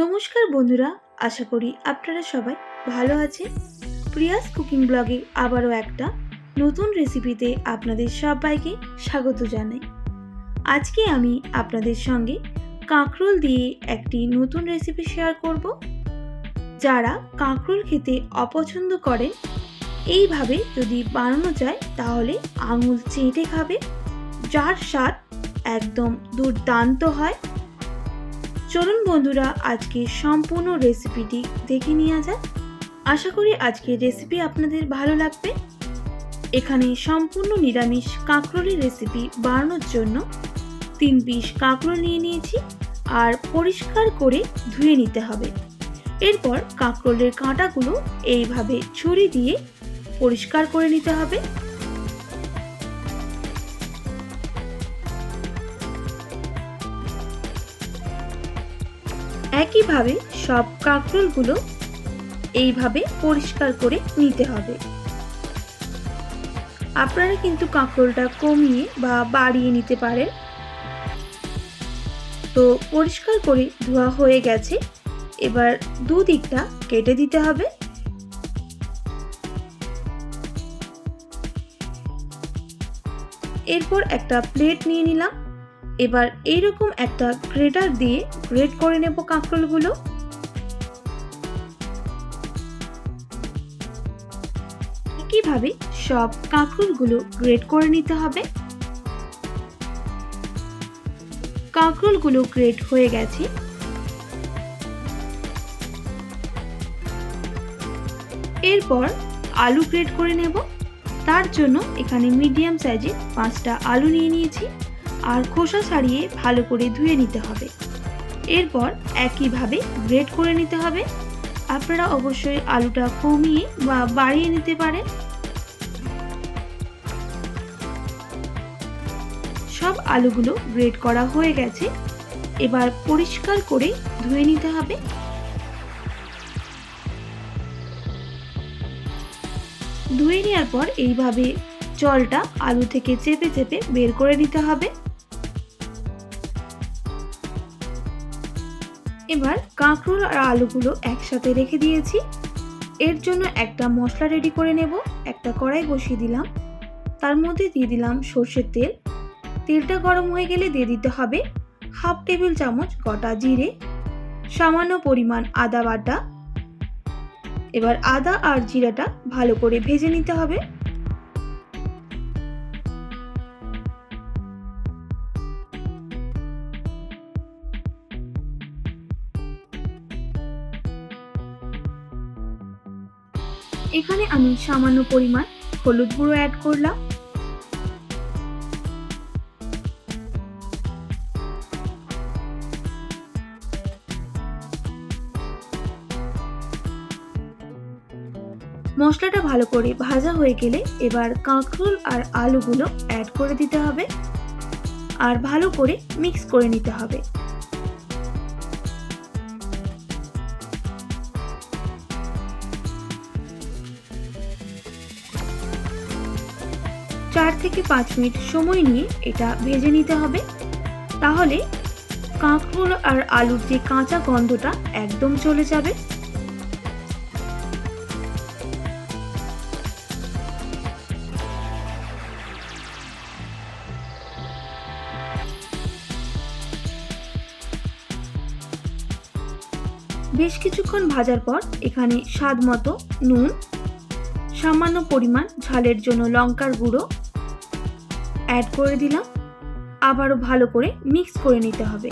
নমস্কার বন্ধুরা, আশা করি আপনারা সবাই ভালো আছেন। প্রিয়াস কুকিং ব্লগে আবারও একটা নতুন রেসিপিতে আপনাদের সবাইকে স্বাগত জানাই। আজকে আমি আপনাদের সঙ্গে কাঁকরোল দিয়ে একটি নতুন রেসিপি শেয়ার করব। যারা কাঁকরোল খেতে অপছন্দ করেন, এইভাবে যদি বানানো যায় তাহলে আঙুল চেটে খাবে, যার স্বাদ একদম দুর্দান্ত হয়। চলুন বন্ধুরা, আজকে সম্পূর্ণ রেসিপিটি দেখে নেওয়া যাক। আশা করি আজকের রেসিপি আপনাদের ভালো লাগবে। এখানে সম্পূর্ণ নিরামিষ কাঁকরোলের রেসিপি বানানোর জন্য তিন পিস কাঁকরোল নিয়ে নিয়েছি আর পরিষ্কার করে ধুয়ে নিতে হবে। এরপর কাঁকরোলের কাঁটাগুলো এইভাবে ছুরি দিয়ে পরিষ্কার করে নিতে হবে। একইভাবে সব কাঁকরোলগুলো এইভাবে পরিষ্কার করে নিতে হবে। আপনারা কিন্তু কাঁকরোলটা কমিয়ে বা বাড়িয়ে নিতে পারেন। তো পরিষ্কার করে ধোয়া হয়ে গেছে। এবার দুদিকটা কেটে দিতে হবে। এরপর একটা প্লেট নিয়ে নিলাম। এবার এইরকম একটা গ্রেটার দিয়ে গ্রেট করে নেব কাঁকরোলগুলো। একইভাবে সব কাঁকরোলগুলো গ্রেট করে নিতে হবে। কাঁকরোলগুলো গ্রেট হয়ে গেছে। এরপর আলু গ্রেট করে নেব। তার জন্য এখানে মিডিয়াম সাইজের পাঁচটা আলু নিয়ে নিয়েছি। আর খোসা ছাড়িয়ে ভালো করে ধুয়ে নিতে হবে। এরপর একইভাবে গ্রেড করে নিতে হবে। আপনারা অবশ্যই আলুটা কমিয়ে বা বাড়িয়ে নিতে পারেন। সব আলুগুলো গ্রেড করা হয়ে গেছে। এবার পরিষ্কার করে ধুয়ে নিতে হবে। ধুয়ে নেওয়ার পর এইভাবে জলটা আলু থেকে চেপে চেপে বের করে নিতে হবে। এবার কাঁকরোল আর আলুগুলো একসাথে রেখে দিয়েছি। এর জন্য একটা মশলা রেডি করে নেব, একটা কড়াই বসিয়ে দিলাম। তার মধ্যে দিয়ে দিলাম সর্ষের তেল। তেলটা গরম হয়ে গেলে দিয়ে দিতে হবে হাফ টেবিল চামচ গোটা জিরে, সামান্য পরিমাণ আদা বাটা। এবার আদা আর জিরাটা ভালো করে ভেজে নিতে হবে। এখানে আমি সামান্য পরিমাণ হলুদ গুঁড়ো অ্যাড করলাম। মশলাটা ভালো করে ভাজা হয়ে গেলে এবার কাঁকরোল আর আলুগুলো অ্যাড করে দিতে হবে। আর ভালো করে মিক্স করে নিতে হবে। চার থেকে পাঁচ মিনিট সময় নিয়ে এটা ভেজে নিতে হবে। তাহলে কাঁকরোল আর আলুর যে কাঁচা গন্ধটা একদম চলে যাবে। বেশ কিছুক্ষণ ভাজার পর এখানে স্বাদ মতো নুন, সামান্য পরিমাণ ঝালের জন্য লঙ্কার গুঁড়ো অ্যাড করে দিলাম। আবারও ভালো করে মিক্স করে নিতে হবে।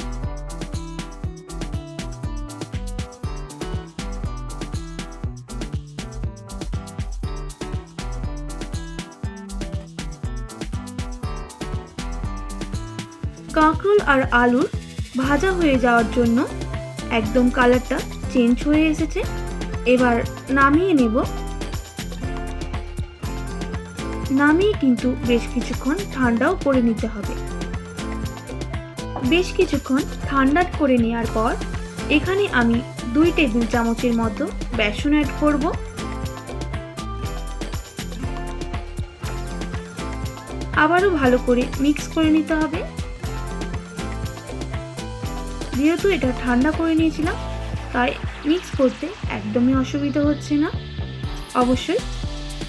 কাঁকরোল আর আলুর ভাজা হয়ে যাওয়ার জন্য একদম কালারটা চেঞ্জ হয়ে এসেছে। এবার নামিয়ে নেব। নামিয়ে কিন্তু বেশ কিছুক্ষণ ঠান্ডাও করে নিতে হবে। বেশ কিছুক্ষণ ঠান্ডা করে নেওয়ার পর এখানে আমি দুই টেবিল চামচের মতো বেসন অ্যাড করব। আবারও ভালো করে মিক্স করে নিতে হবে। যেহেতু এটা ঠান্ডা করে নিয়েছিলাম, তাই মিক্স করতে একদমই অসুবিধা হচ্ছে না। অবশ্যই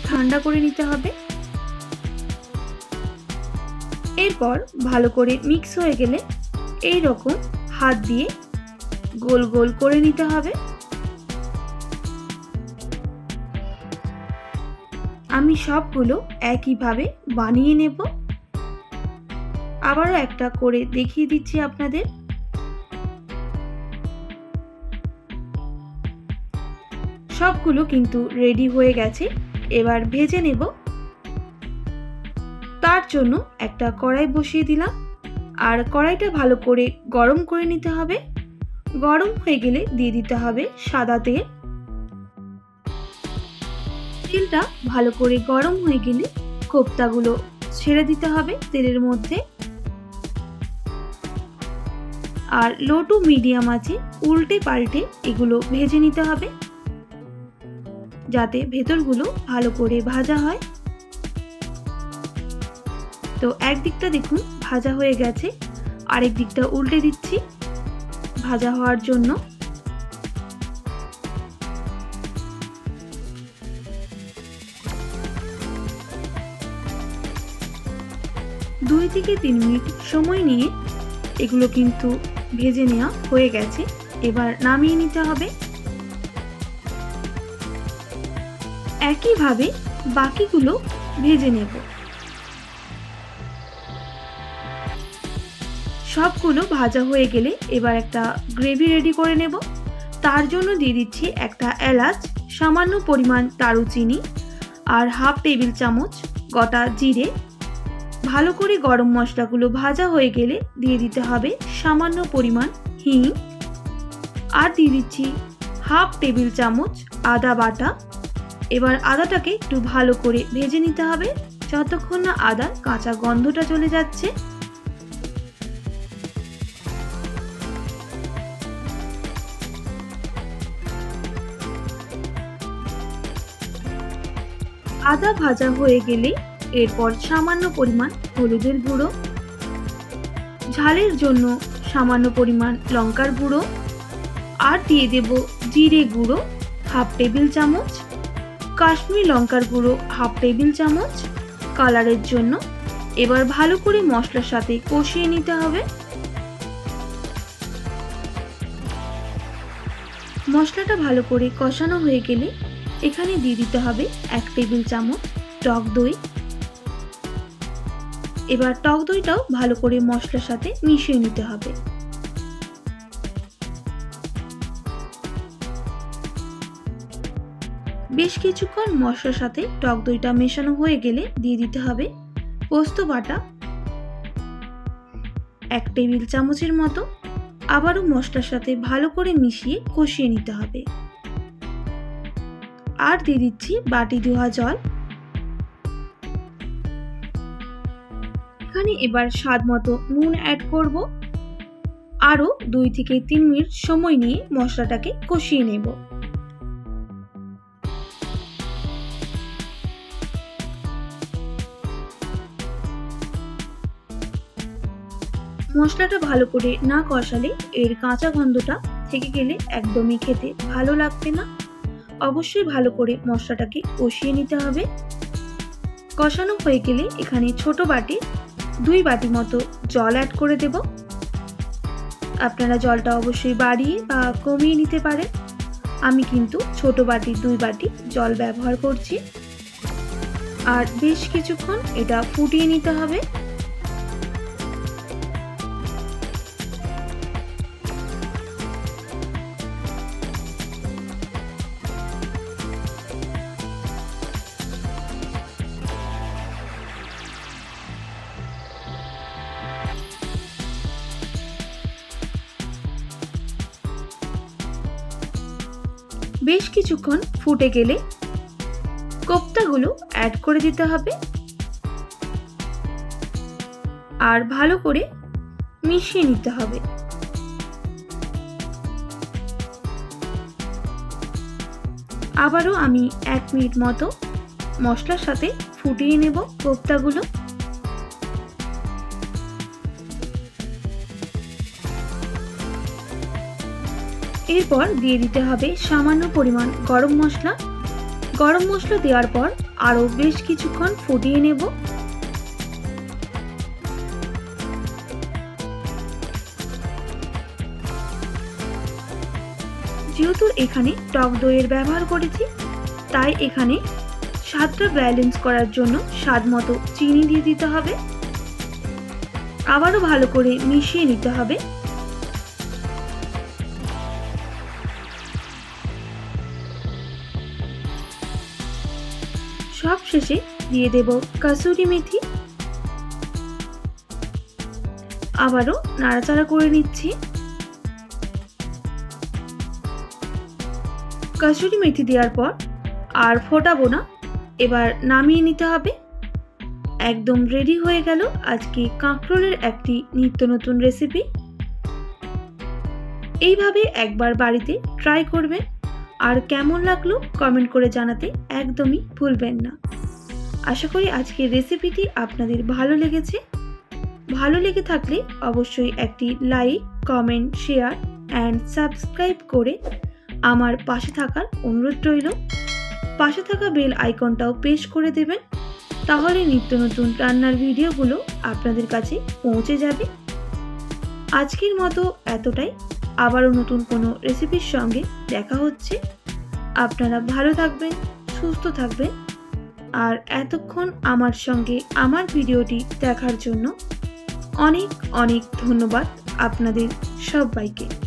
ঠান্ডা করে নিতে হবে। এরপর ভালো করে মিক্স হয়ে গেলে এই রকম হাত দিয়ে গোল গোল করে নিতে হবে। আমি সবগুলো একইভাবে বানিয়ে নেব। আবারও একটা করে দেখিয়ে দিচ্ছি আপনাদের। সবগুলো কিন্তু রেডি হয়ে গেছে। এবার ভেজে নেব। তার জন্য একটা কড়াই বসিয়ে দিলাম। আর কড়াইটা ভালো করে গরম করে নিতে হবে। গরম হয়ে গেলে দিয়ে দিতে হবে সাদা তেল। তেলটা ভালো করে গরম হয়ে গেলে কোপ্তাগুলো ছেড়ে দিতে হবে তেলের মধ্যে। আর লো টু মিডিয়াম আছে উল্টে পাল্টে এগুলো ভেজে নিতে হবে। যাতে ভেতরগুলো ভালো করে ভাজা হয়। তো একদিকটা দেখুন ভাজা হয়ে গেছে, আরেক দিকটা উল্টে দিচ্ছি ভাজা হওয়ার জন্য। দুই থেকে তিন মিনিট সময় নিয়ে এগুলো কিন্তু ভেজে নেওয়া হয়ে গেছে, এবার নামিয়ে নিতে হবে। একইভাবে বাকিগুলো ভেজে নেব। সবগুলো ভাজা হয়ে গেলে এবার একটা গ্রেভি রেডি করে নেব। তার জন্য দিয়ে দিচ্ছি একটা এলাচ, সামান্য পরিমাণ দারুচিনি আর হাফ টেবিল চামচ গোটা জিরে। ভালো করে গরম মশলাগুলো ভাজা হয়ে গেলে দিয়ে দিতে হবে সামান্য পরিমাণ হিং। আর দিয়ে দিচ্ছি হাফ টেবিল চামচ আদা বাটা। এবার আদাটাকে একটু ভালো করে ভেজে নিতে হবে। যতক্ষণ না আদার কাঁচা গন্ধটা চলে যাচ্ছে আদা ভাজা হয়ে গেলে এরপর সামান্য পরিমাণ হলুদের গুঁড়ো, ঝালের জন্য সামান্য পরিমাণ লঙ্কার গুঁড়ো আর দিয়ে দেব জিরে গুঁড়ো হাফ টেবিল চামচ, কাশ্মীর লঙ্কার গুঁড়ো হাফ টেবিল চামচ কালারের জন্য। এবার ভালো করে মশলার সাথে কষিয়ে নিতে হবে। মশলাটা ভালো করে কষানো হয়ে গেলে এখানে দিয়ে দিতে হবে এক টেবিল চামচ টক দই। এবার টক দইটাও ভালো করে মশলার সাথে মিশিয়ে নিতে হবে। বেশ কিছুক্ষণ মশলার সাথে টক দইটা মেশানো হয়ে গেলে দিয়ে দিতে হবে পোস্ত বাটা। এক টেবিল চামচের মতো আবারও মশলার সাথে ভালো করে মিশিয়ে কষিয়ে নিতে হবে। আর দিয়ে দিচ্ছি বাটি ধোয়া জল। এখানে এবার স্বাদ মতো নুন অ্যাড করব। আরও দুই থেকে তিন মিনিট সময় নিয়ে মশলাটাকে কষিয়ে নেব। মশলাটা ভালো করে না কষালে এর কাঁচা গন্ধটা থেকে গেলে একদমই খেতে ভালো লাগবে না। অবশ্যই ভালো করে মশলাটাকে কষিয়ে নিতে হবে। কষানো হয়ে গেলে এখানে ছোট বাটি, দুই বাটি মতো জল অ্যাড করে দেব। আপনারা জলটা অবশ্যই বাড়িয়ে বা কমিয়ে নিতে পারেন। আমি কিন্তু ছোট বাটি, দুই বাটি জল ব্যবহার করছি। আর বেশ কিছুক্ষণ এটা ফুটিয়ে নিতে হবে। বেশ কিছুক্ষণ ফুটে গেলে কোপ্তাগুলো অ্যাড করে দিতে হবে। আর ভালো করে মিশিয়ে নিতে হবে। আবারও আমি এক মিনিট মতো মশলার সাথে ফুটিয়ে নেব কোপ্তাগুলো। এরপর দিয়ে দিতে হবে সামান্য পরিমাণ গরম মশলা। গরম মশলা দেওয়ার পর আরও বেশ কিছুক্ষণ ফুটিয়ে নেব। যেহেতু এখানে টক দইয়ের ব্যবহার করেছি, তাই এখানে স্বাদটা ব্যালেন্স করার জন্য স্বাদ মতো চিনি দিয়ে দিতে হবে। আবারও ভালো করে মিশিয়ে নিতে হবে। সব শেষে দিয়ে দেব কাসুরি মেথি। আবারও নাড়াচাড়া করে নিচ্ছি। কাসুরি মেথি দেওয়ার পর আর ফোটাবো না। এবার নামিয়ে নিতে হবে। একদম রেডি হয়ে গেল আজকে কাঁকরোলের একটি নিত্য নতুন রেসিপি। এইভাবে একবার বাড়িতে ট্রাই করবেন। আর কেমন লাগল কমেন্ট করে জানাতে একদমই ভুলবেন না। আশা করি আজকের রেসিপিটি আপনাদের ভালো লেগেছে। ভালো লেগে থাকলে অবশ্যই একটি like, comment, share and subscribe করে আমার পাশে থাকার অনুরোধ রইল। পাশে থাকা বেল আইকনটাও পেশ করে দেবেন। তাহলে নিত্য নতুন রান্নার ভিডিওগুলো আপনাদের কাছে পৌঁছে যাবে। আজকের মতো এতটাই। আবারও নতুন কোনো রেসিপির সঙ্গে দেখা হচ্ছে। আপনারা ভালো থাকবেন, সুস্থ থাকবেন। আর এতক্ষণ আমার সঙ্গে আমার ভিডিওটি দেখার জন্য অনেক অনেক ধন্যবাদ আপনাদের সবাইকে।